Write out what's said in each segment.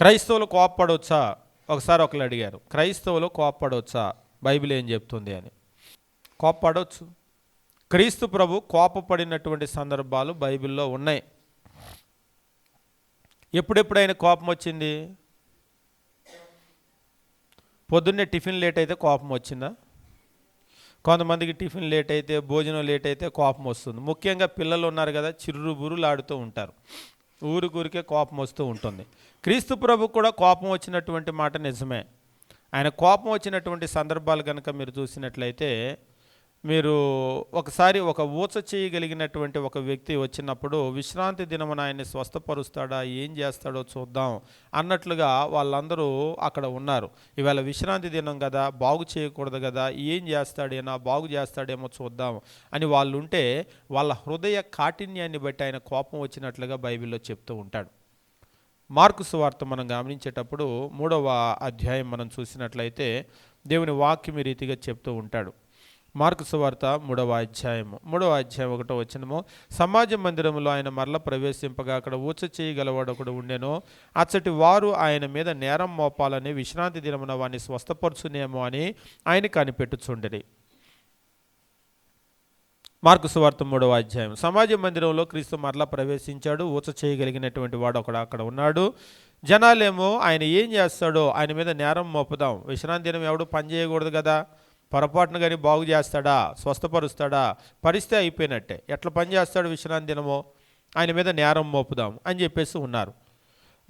క్రైస్తవులు కోప్పడవచ్చా ఒకసారి ఒకరు అడిగారు. క్రైస్తవులు కోప్పడవచ్చా బైబిల్ ఏం చెప్తుంది అని. కోప్పడవచ్చు క్రీస్తు ప్రభు కోపపడినటువంటి సందర్భాలు బైబిల్లో ఉన్నాయి. ఎప్పుడెప్పుడైనా కోపం వచ్చింది? పొద్దున్నే టిఫిన్ లేట్ అయితే కోపం వచ్చిందా? కొంతమందికి టిఫిన్ లేట్ అయితే భోజనం లేట్ అయితే కోపం వస్తుంది. ముఖ్యంగా పిల్లలు ఉన్నారు కదా చిర్రు బురులాడుతూ ఉంటారు. ఊరికూరికే కోపం వస్తూ ఉంటుంది. క్రీస్తు ప్రభు కూడా కోపం వచ్చినటువంటి మాట నిజమే. ఆయన కోపం వచ్చినటువంటి సందర్భాలు కనుక మీరు చూసినట్లయితే మీరు ఒకసారి ఒక ఊచ చేయగలిగినటువంటి ఒక వ్యక్తి వచ్చినప్పుడు విశ్రాంతి దినమున ఆయన్ని స్వస్థపరుస్తాడా? ఏం చేస్తాడో చూద్దాం అన్నట్లుగా వాళ్ళందరూ అక్కడ ఉన్నారు. ఇవాళ విశ్రాంతి దినం కదా బాగు చేయకూడదు కదా ఏం చేస్తాడేనా బాగు చేస్తాడేమో చూద్దాం అని వాళ్ళు ఉంటే వాళ్ళ హృదయ కాఠిన్యాన్ని బట్టి ఆయన కోపం వచ్చినట్లుగా బైబిల్లో చెప్తూ ఉంటాడు. మార్కు సువార్త మనం గమనించేటప్పుడు మూడవ అధ్యాయం మనం చూసినట్లయితే దేవుని వాక్యం రీతిగా చెప్తూ ఉంటాడు. మార్కు సువార్త మూడవ అధ్యాయము. మూడవ అధ్యాయం ఒకటో వచ్చినము సమాజ మందిరంలో ఆయన మరల ప్రవేశింపగా అక్కడ ఊచ చేయగలవాడు ఒకడు ఉండెను. అచ్చటి వారు ఆయన మీద నేరం మోపాలని విశ్రాంతి దినమున వాడిని స్వస్థపరచునేమో అని ఆయన కనిపెట్టుచుండిరి. మార్కు సువార్త మూడవ అధ్యాయం. సమాజ మందిరంలో క్రీస్తు మరలా ప్రవేశించాడు. ఊచ చేయగలిగినటువంటి వాడు ఒకడు అక్కడ ఉన్నాడు. జనాలేమో ఆయన ఏం చేస్తాడో ఆయన మీద నేరం మోపుదాం. విశ్రాంతి దినం ఎవడు పని చేయకూడదు కదా? పొరపాటున కానీ బాగు చేస్తాడా? స్వస్థపరుస్తాడా? పరిస్థితి అయిపోయినట్టే. ఎట్లా పనిచేస్తాడు విశ్రాంతి దినమో? ఆయన మీద నేరం మోపుదాం అని చెప్పేసి ఉన్నారు.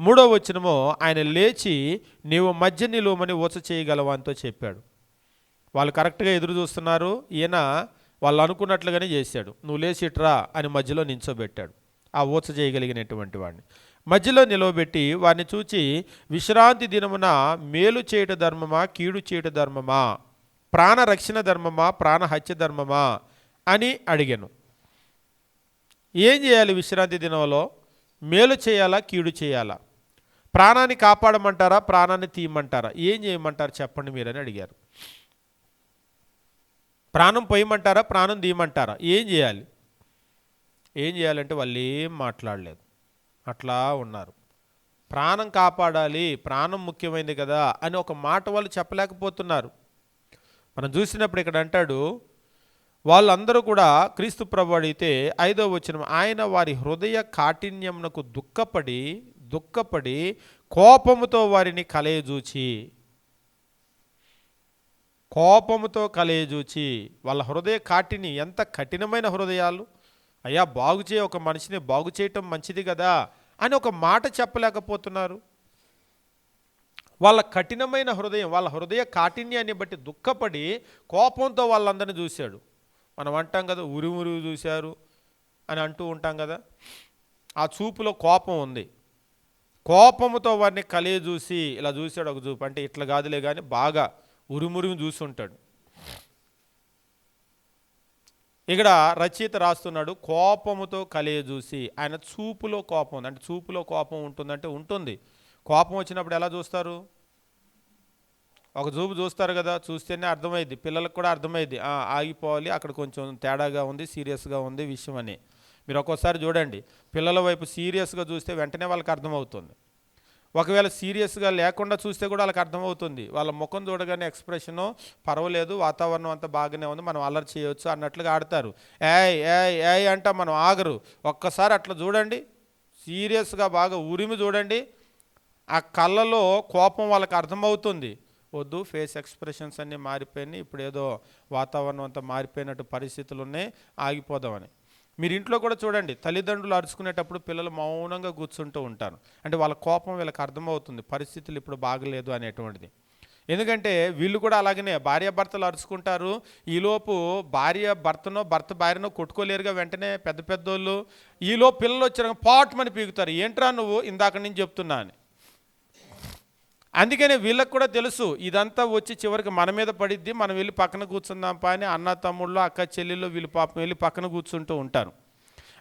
మూడో వచ్చినమో ఆయన లేచి నీవు మధ్య నిలువమని ఊచ చేయగలవా? చెప్పాడు. వాళ్ళు కరెక్ట్గా ఎదురు చూస్తున్నారు. ఈయన వాళ్ళు అనుకున్నట్లుగానే చేశాడు. నువ్వు లేచి ఇట్రా అని మధ్యలో నించోబెట్టాడు. ఆ ఊచ చేయగలిగినటువంటి వాడిని. మధ్యలో నిలవబెట్టి వారిని చూచి విశ్రాంతి దినమున మేలు చేయట ధర్మమా? కీడు చేయట ధర్మమా? ప్రాణ రక్షణ ధర్మమా ప్రాణ హత్య ధర్మమా అని అడిగాను. ఏం చేయాలి విశ్రాంతి దినంలో? మేలు చేయాలా కీడు చేయాలా? ప్రాణాన్ని కాపాడమంటారా ప్రాణాన్ని తీయమంటారా? ఏం చేయమంటారు చెప్పండి మీరని అడిగారు. ప్రాణం పోయమంటారా ప్రాణం తీయమంటారా? ఏం చేయాలి? ఏం చేయాలంటే వాళ్ళు ఏం మాట్లాడలేదు. అట్లా ఉన్నారు. ప్రాణం కాపాడాలి ప్రాణం ముఖ్యమైనది కదా అని ఒక మాట వాళ్ళు చెప్పలేకపోతున్నారు. మనం చూసినప్పుడు ఇక్కడ అంటాడు వాళ్ళందరూ కూడా క్రీస్తు ప్రభు అడిగితే ఐదో వచ్చిన ఆయన వారి హృదయ కాఠిన్యమునకు దుఃఖపడి దుఃఖపడి కోపముతో వారిని కలయజూచి. కోపముతో కలయజూచి వాళ్ళ హృదయ కాటిని ఎంత కఠినమైన హృదయాలు. అయ్యా బాగు చేయ ఒక మనిషిని బాగు చేయటం మంచిది కదా అని ఒక మాట చెప్పలేకపోతున్నారు. వాళ్ళ కఠినమైన హృదయం వాళ్ళ హృదయ కాఠిన్యాన్ని బట్టి దుఃఖపడి కోపంతో వాళ్ళందరినీ చూశాడు. మనం అంటాం కదా ఉరి ఉరి చూశారు అని అంటూ ఉంటాం కదా ఆ చూపులో కోపం ఉంది. కోపముతో వారిని కలియ చూసి ఇలా చూశాడు ఒక చూపు అంటే ఇట్లా కాదులే కానీ బాగా ఉరుమురిమి చూసి ఉంటాడు ఇక్కడ రచయిత రాస్తున్నాడు కోపముతో కలియ చూసి ఆయన చూపులో కోపం ఉంది. అంటే చూపులో కోపం ఉంటుందంటే ఉంటుంది. కోపం వచ్చినప్పుడు ఎలా చూస్తారు? ఒక చూపు చూస్తారు కదా చూస్తేనే అర్థమైంది పిల్లలకు కూడా అర్థమైంది ఆగిపోవాలి అక్కడ కొంచెం తేడాగా ఉంది సీరియస్గా ఉంది విషయం అని. మీరు ఒక్కోసారి చూడండి. పిల్లల వైపు సీరియస్గా చూస్తే వెంటనే వాళ్ళకి అర్థమవుతుంది. ఒకవేళ సీరియస్గా లేకుండా చూస్తే కూడా వాళ్ళకి అర్థమవుతుంది. వాళ్ళ ముఖం చూడగానే ఎక్స్ప్రెషను పర్వాలేదు వాతావరణం అంతా బాగానే ఉంది మనం అల్లరి చేయొచ్చు అన్నట్లుగా ఆడతారు. ఏయ్ ఏయ్ ఏయ్ అంట మనం ఆగరు. ఒక్కసారి అట్లా చూడండి. సీరియస్గా బాగా ఉరిమి చూడండి. ఆ కళ్ళలో కోపం వాళ్ళకి అర్థమవుతుంది. వద్దు ఫేస్ ఎక్స్ప్రెషన్స్ అన్నీ మారిపోయినాయి ఇప్పుడు ఏదో వాతావరణం అంతా మారిపోయినట్టు పరిస్థితులు ఉన్నాయి ఆగిపోదామని. మీరు ఇంట్లో కూడా చూడండి తల్లిదండ్రులు అరుచుకునేటప్పుడు పిల్లలు మౌనంగా కూర్చుంటూ ఉంటారు. అంటే వాళ్ళ కోపం వీళ్ళకి అర్థమవుతుంది పరిస్థితులు ఇప్పుడు బాగలేదు అనేటువంటిది. ఎందుకంటే వీళ్ళు కూడా అలాగనే భార్య భర్తలు అరుచుకుంటారు ఈలోపు భార్య భర్తనో భర్త భార్యనో కొట్టుకోలేరుగా వెంటనే పెద్ద పెద్దోళ్ళు. ఈలోపు పిల్లలు వచ్చిన పాటమని పీకుతారు. ఏంట్రా నువ్వు? ఇందాక నుంచి చెప్తున్నా అని. అందుకనే వీళ్ళకు కూడా తెలుసు ఇదంతా వచ్చి చివరికి మన మీద పడిద్ది మనం వెళ్ళి పక్కన కూర్చుందాం పా అని అన్న తమ్ముళ్ళు అక్క చెల్లెళ్ళు వీళ్ళు పాపం వెళ్ళి పక్కన కూర్చుంటూ ఉంటారు.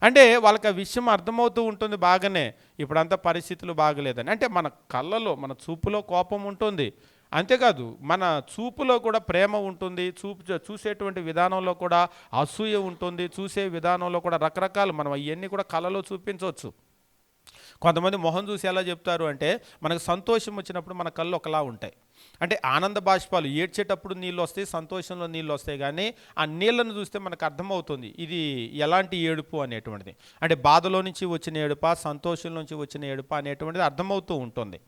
అంటే వాళ్ళకి ఆ విషయం అర్థమవుతూ ఉంటుంది బాగానే ఇప్పుడంతా పరిస్థితులు బాగలేదని. అంటే మన కళ్ళలో మన చూపులో కోపం ఉంటుంది. అంతేకాదు మన చూపులో కూడా ప్రేమ ఉంటుంది చూపు చూసేటువంటి విధానంలో కూడా అసూయ ఉంటుంది చూసే విధానంలో కూడా రకరకాలు మనం అవన్నీ కూడా కళలో చూపించవచ్చు. కొంతమంది మొహం చూసి ఎలా చెప్తారు అంటే మనకు సంతోషం వచ్చినప్పుడు మన కళ్ళు ఒకలా ఉంటాయి. అంటే ఆనంద బాష్పాలు ఏడ్చేటప్పుడు నీళ్ళు వస్తాయి సంతోషంలో నీళ్ళు వస్తాయి కానీ ఆ నీళ్ళను చూస్తే మనకు అర్థమవుతుంది ఇది ఎలాంటి ఏడుపు అనేటువంటిది. అంటే బాధలో నుంచి వచ్చిన ఏడుప సంతోషం నుంచి వచ్చిన ఏడుప అనేటువంటిది అర్థమవుతూ ఉంటుంది.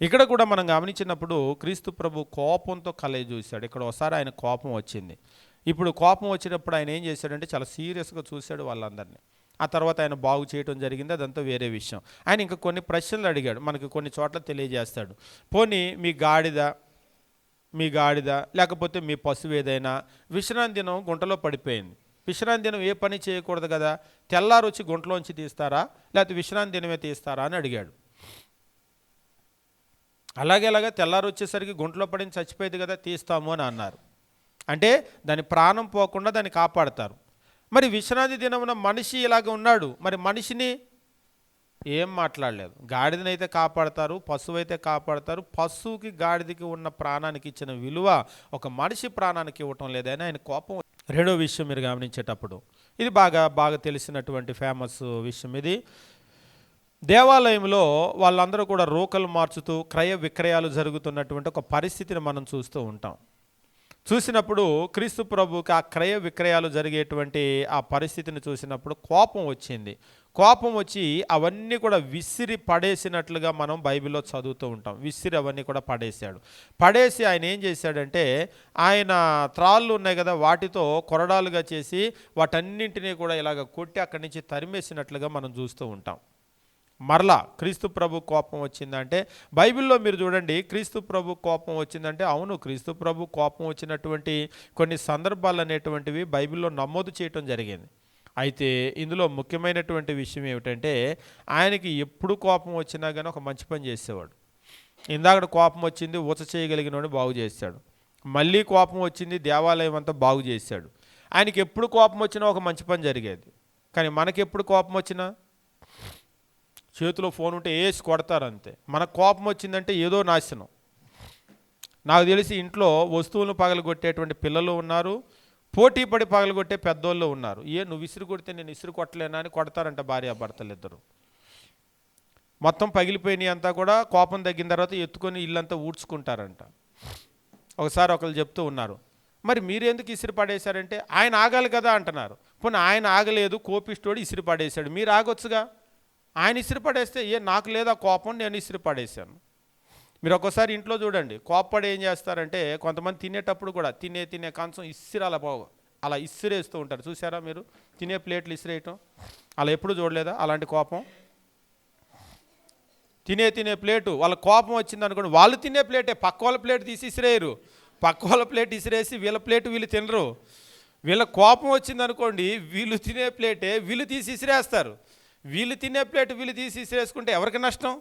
ఇక్కడ కూడా మనం గమనించినప్పుడు క్రీస్తు ప్రభు కోపంతో కలయి చూశాడు. ఇక్కడ ఒకసారి ఆయన కోపం వచ్చింది. ఇప్పుడు కోపం వచ్చినప్పుడు ఆయన ఏం చేశాడంటే చాలా సీరియస్గా చూశాడు వాళ్ళందరినీ. ఆ తర్వాత ఆయన బాగు చేయడం జరిగింది. అదంతా వేరే విషయం. ఆయన ఇంకా కొన్ని ప్రశ్నలు అడిగాడు. మనకి కొన్ని చోట్ల తెలియజేస్తాడు. పోనీ మీ గాడిద మీ గాడిద లేకపోతే మీ పశువు ఏదైనా విశ్రాంతి దినం గుంటలో పడిపోయింది. విశ్రాంతి దినం ఏ పని చేయకూడదు కదా? తెల్లారు వచ్చి గుంటలోంచి తీస్తారా? లేకపోతే విశ్రాంతి దినమే తీస్తారా అని అడిగాడు. అలాగే అలాగే తెల్లారు వచ్చేసరికి గుంటలో పడిన చచ్చిపోయేది కదా? తీస్తాము అని అన్నారు. అంటే దాని ప్రాణం పోకుండా దాన్ని కాపాడతారు. మరి విశ్రాంతి దినమున మనిషి ఇలాగ ఉన్నాడు మరి మనిషిని ఏం మాట్లాడలేదు. గాడిదనైతే కాపాడతారు పశువు అయితే కాపాడతారు పశువుకి గాడిదకి ఉన్న ప్రాణానికి ఇచ్చిన విలువ ఒక మనిషి ప్రాణానికి ఇవ్వటం లేదని ఆయన కోపం రెండో విషయం మీరు గమనించేటప్పుడు. ఇది బాగా బాగా తెలిసినటువంటి ఫేమస్ విషయం ఇది. దేవాలయంలో వాళ్ళందరూ కూడా రోకలు మార్చుతూ క్రయ విక్రయాలు జరుగుతున్నటువంటి ఒక పరిస్థితిని మనం చూస్తూ ఉంటాం. చూసినప్పుడు క్రీస్తు ప్రభుకి ఆ క్రయ విక్రయాలు జరిగేటువంటి ఆ పరిస్థితిని చూసినప్పుడు కోపం వచ్చింది. కోపం వచ్చి అవన్నీ కూడా విసిరి పడేసినట్లుగా మనం బైబిల్లో చదువుతూ ఉంటాం. విసిరి అవన్నీ కూడా పడేశాడు. పడేసి ఆయన ఏం చేశాడంటే ఆయన త్రాళ్ళు ఉన్నాయి కదా వాటితో కొరడాలుగా చేసి వాటన్నింటినీ కూడా ఇలాగ కొట్టి అక్కడి నుంచి తరిమేసినట్లుగా మనం చూస్తూ ఉంటాం. మరలా క్రీస్తు ప్రభు కోపం వచ్చిందంటే బైబిల్లో మీరు చూడండి క్రీస్తు ప్రభు కోపం వచ్చిందంటే అవును క్రీస్తు ప్రభు కోపం వచ్చినటువంటి కొన్ని సందర్భాలు అనేటువంటివి బైబిల్లో నమోదు చేయటం జరిగింది. అయితే ఇందులో ముఖ్యమైనటువంటి విషయం ఏమిటంటే ఆయనకి ఎప్పుడు కోపం వచ్చినా కానీ ఒక మంచి పని చేసేవాడు. ఇందాక కోపం వచ్చింది ఊచ చేయగలిగినోడు బాగు చేశాడు మళ్ళీ కోపం వచ్చింది దేవాలయం అంతా బాగు చేశాడు ఆయనకి ఎప్పుడు కోపం వచ్చినా ఒక మంచి పని జరిగేది. కానీ మనకి ఎప్పుడు కోపం వచ్చినా? చేతిలో ఫోన్ ఉంటే వేసి కొడతారు అంతే. మన కోపం వచ్చిందంటే ఏదో నాశనం. నాకు తెలిసి ఇంట్లో వస్తువులను పగలగొట్టేటువంటి పిల్లలు ఉన్నారు పోటీ పడి పగలగొట్టే పెద్దోళ్ళు ఉన్నారు. ఏ నువ్వు విసిరి కొడితే నేను విసిరి కొట్టలేనా అని కొడతారంట భార్యాభర్తలు ఇద్దరు. మొత్తం పగిలిపోయినాయి అంతా కూడా కోపం తగ్గిన తర్వాత ఎత్తుకొని ఇల్లంతా ఊడ్చుకుంటారంట. ఒకసారి ఒకరు చెప్తూ ఉన్నారు మరి మీరెందుకు ఇసిరి పడేశారంటే ఆయన ఆగాలి కదా అంటున్నారు. పోనీ ఆయన ఆగలేదు కోపిష్టోడు ఇసిరి పడేశాడు మీరు ఆగొచ్చుగా. ఆయన ఇసిరిపడేస్తే ఏ నాకు లేదా కోపం నేను ఇసిరిపడేశాను. మీరు ఒక్కసారి ఇంట్లో చూడండి కోప్పడి ఏం చేస్తారంటే కొంతమంది తినేటప్పుడు కూడా తినే తినే కంచం ఇసిరి అలా అలా ఇస్సిరేస్తూ ఉంటారు. చూసారా మీరు? తినే ప్లేట్లు ఇసిరేయటం అలా ఎప్పుడు చూడలేదా అలాంటి కోపం? తినే తినే ప్లేటు వాళ్ళ కోపం వచ్చింది అనుకోండి వాళ్ళు తినే ప్లేటే పక్క వాళ్ళ ప్లేట్ తీసి ఇసిరేయరు. పక్క వాళ్ళ ప్లేట్ ఇసిరేసి వీళ్ళ ప్లేట్ వీళ్ళు తినరు. వీళ్ళ కోపం వచ్చింది అనుకోండి వీళ్ళు తినే ప్లేటే వీళ్ళు తీసి ఇసిరేస్తారు. వీళ్ళు తినే ప్లేట్ వీళ్ళు తీసి వేసుకుంటే ఎవరికి నష్టం?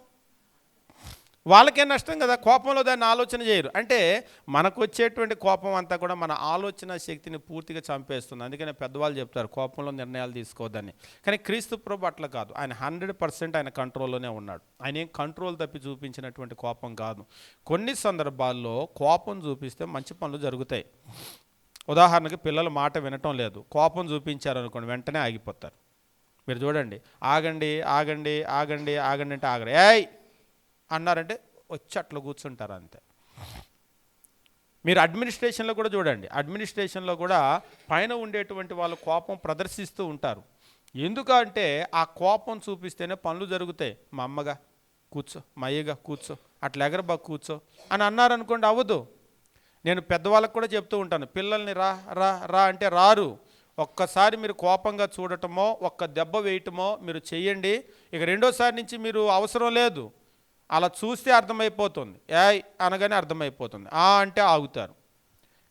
వాళ్ళకే నష్టం కదా. కోపంలో దాన్ని ఆలోచన చేయరు. అంటే మనకు వచ్చేటువంటి కోపం అంతా కూడా మన ఆలోచన శక్తిని పూర్తిగా చంపేస్తుంది. అందుకనే పెద్దవాళ్ళు చెప్తారు కోపంలో నిర్ణయాలు తీసుకోవద్దని. కానీ క్రీస్తు ప్రభు అట్లా కాదు. ఆయన హండ్రెడ్ పర్సెంట్ ఆయన కంట్రోల్లోనే ఉన్నాడు. ఆయన ఏం కంట్రోల్ తప్పి చూపించినటువంటి కోపం కాదు. కొన్ని సందర్భాల్లో కోపం చూపిస్తే మంచి పనులు జరుగుతాయి. ఉదాహరణకి పిల్లలు మాట వినటం లేదు. కోపం చూపించారనుకోండి వెంటనే ఆగిపోతారు. మీరు చూడండి. ఆగండి ఆగండి ఆగండి ఆగండి అంటే ఆగరు. ఏయ్! అన్నారంటే వచ్చి అట్లా కూర్చుంటారు అంతే. మీరు అడ్మినిస్ట్రేషన్లో కూడా చూడండి. అడ్మినిస్ట్రేషన్లో కూడా పైన ఉండేటువంటి వాళ్ళు కోపం ప్రదర్శిస్తూ ఉంటారు. ఎందుకంటే ఆ కోపం చూపిస్తేనే పనులు జరుగుతాయి. మా అమ్మగా కూర్చో మా అయ్యగా కూర్చో అట్లా ఎగరబా కూర్చో అని అన్నారనుకోండి అవ్వదు. నేను పెద్దవాళ్ళకు కూడా చెప్తూ ఉంటాను. పిల్లల్ని రా రా రా అంటే రారు. ఒక్కసారి మీరు కోపంగా చూడటమో ఒక్క దెబ్బ వేయటమో మీరు చేయండి ఇక రెండోసారి నుంచి మీరు అవసరం లేదు. అలా చూస్తే అర్థమైపోతుంది. ఏ అనగానే అర్థమైపోతుంది. ఆ అంటే ఆగుతారు.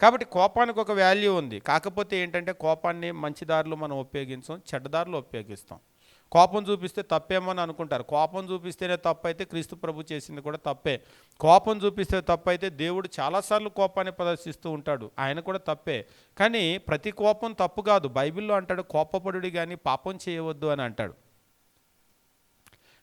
కాబట్టి కోపానికి ఒక వాల్యూ ఉంది. కాకపోతే ఏంటంటే కోపాన్ని మంచి దారిలో మనం ఉపయోగించం చెడ్డదారిలో ఉపయోగిస్తాం. కోపం చూపిస్తే తప్పేమో అని అనుకుంటారు. కోపం చూపిస్తేనే తప్పైతే క్రీస్తు ప్రభు చేసింది కూడా తప్పే. కోపం చూపిస్తే తప్పైతే దేవుడు చాలాసార్లు కోపాన్ని ప్రదర్శిస్తూ ఉంటాడు. ఆయన కూడా తప్పే. కానీ ప్రతి కోపం తప్పు కాదు. బైబిల్లో అంటాడు కోపపడుడి కానీ పాపం చేయవద్దు అని అంటాడు.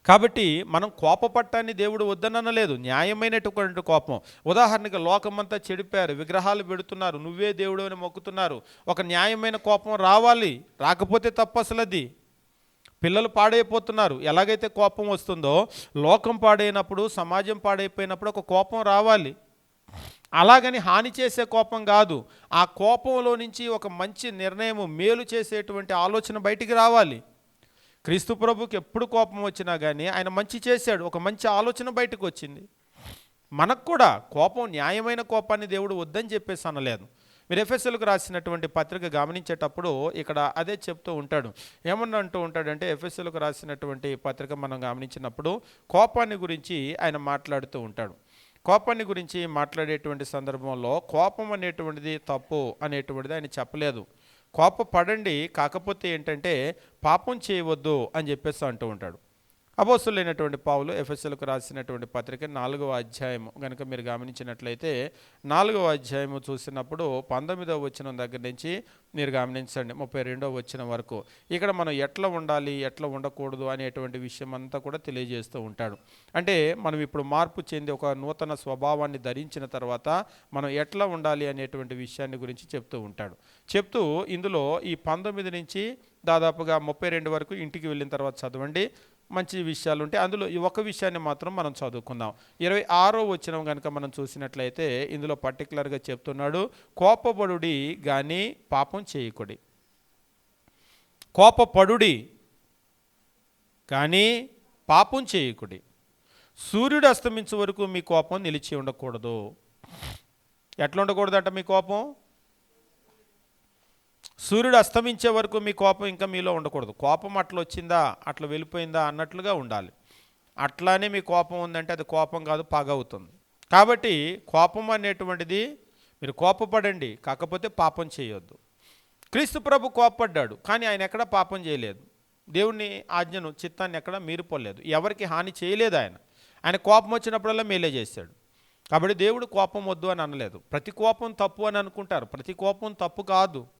కాబట్టి మనం కోపపట్టాన్ని దేవుడు వద్దననలేదు. న్యాయమైనటువంటి కోపం. ఉదాహరణకి లోకమంతా చెడిపారు విగ్రహాలు పెడుతున్నారు. నువ్వే దేవుడు అని మొక్కుతున్నారు. ఒక న్యాయమైన కోపం రావాలి. రాకపోతే తప్పు అసలు అది పిల్లలు పాడైపోతున్నారు. ఎలాగైతే కోపం వస్తుందో లోకం పాడైనప్పుడు సమాజం పాడైపోయినప్పుడు ఒక కోపం రావాలి. అలాగని హాని చేసే కోపం కాదు. ఆ కోపంలో నుంచి ఒక మంచి నిర్ణయం మేలు చేసేటువంటి ఆలోచన బయటికి రావాలి. క్రీస్తు ప్రభుకి ఎప్పుడు కోపం వచ్చినా కానీ ఆయన మంచి చేశాడు. ఒక మంచి ఆలోచన బయటకు వచ్చింది మనకు కూడా కోపం న్యాయమైన కోపాన్ని దేవుడు వద్దని చెప్పేసి అనలేదు. మీరు ఎఫ్ఎస్ఎల్కు రాసినటువంటి పత్రిక గమనించేటప్పుడు ఇక్కడ అదే చెప్తూ ఉంటాడు. ఏమన్నా అంటూ ఉంటాడంటే ఎఫ్ఎస్ఎల్కు రాసినటువంటి పత్రిక మనం గమనించినప్పుడు కోపాన్ని గురించి ఆయన మాట్లాడుతూ ఉంటాడు. కోపాన్ని గురించి మాట్లాడేటువంటి సందర్భంలో కోపం అనేటువంటిది తప్పు అనేటువంటిది ఆయన చెప్పలేదు. కోప పడండి కాకపోతే ఏంటంటే పాపం చేయవద్దు అని చెప్పేసి అంటూ ఉంటాడు. అపోసులైనటువంటి పావులు ఎఫ్ఎస్ఎల్కు రాసినటువంటి పత్రిక నాలుగవ అధ్యాయం కనుక మీరు గమనించినట్లయితే నాలుగవ అధ్యాయము చూసినప్పుడు పంతొమ్మిదవ వచ్చిన దగ్గర నుంచి మీరు గమనించండి ముప్పై రెండవ వచ్చిన వరకు. ఇక్కడ మనం ఎట్లా ఉండాలి ఎట్లా ఉండకూడదు అనేటువంటి విషయం అంతా కూడా తెలియజేస్తూ ఉంటాడు. అంటే మనం ఇప్పుడు మార్పు చెంది ఒక నూతన స్వభావాన్ని ధరించిన తర్వాత మనం ఎట్లా ఉండాలి అనేటువంటి విషయాన్ని గురించి చెప్తూ ఉంటాడు. చెప్తూ ఇందులో ఈ పంతొమ్మిది నుంచి దాదాపుగా ముప్పై రెండు వరకు ఇంటికి వెళ్ళిన తర్వాత చదవండి. మంచి విషయాలు ఉంటే అందులో ఈ ఒక విషయాన్ని మాత్రం మనం చదువుకుందాం. ఇరవై ఆరో వచ్చిన కనుక మనం చూసినట్లయితే ఇందులో పర్టికులర్గా చెప్తున్నాడు కోపపడుడి కానీ పాపం చేయకుడి. కోపపడుడి కానీ పాపం చేయకుడి. సూర్యుడు అస్తమించే వరకు మీ కోపం నిలిచి ఉండకూడదు. ఎట్లా ఉండకూడదట మీ కోపం? సూర్యుడు అస్తమించే వరకు మీ కోపం ఇంకా మీలో ఉండకూడదు. కోపం అట్లా వచ్చిందా అట్లా వెళ్ళిపోయిందా అన్నట్లుగా ఉండాలి. అట్లానే మీ కోపం ఉందంటే అది కోపం కాదు పగ అవుతుంది. కాబట్టి కోపం అనేటువంటిది మీరు కోపపడండి కాకపోతే పాపం చేయొద్దు. క్రీస్తు ప్రభు కోపపడ్డాడు కానీ ఆయన ఎక్కడ పాపం చేయలేదు. దేవుని ఆజ్ఞను చిత్తాన్ని ఎక్కడ మీరిపోలేదు. ఎవరికి హాని చేయలేదు ఆయన. ఆయన కోపం వచ్చినప్పుడల్లా మేలే చేశాడు. కాబట్టి దేవుడు కోపం వద్దు అని అనలేదు. ప్రతి కోపం తప్పు అని అనుకుంటారు. ప్రతి కోపం తప్పు కాదు.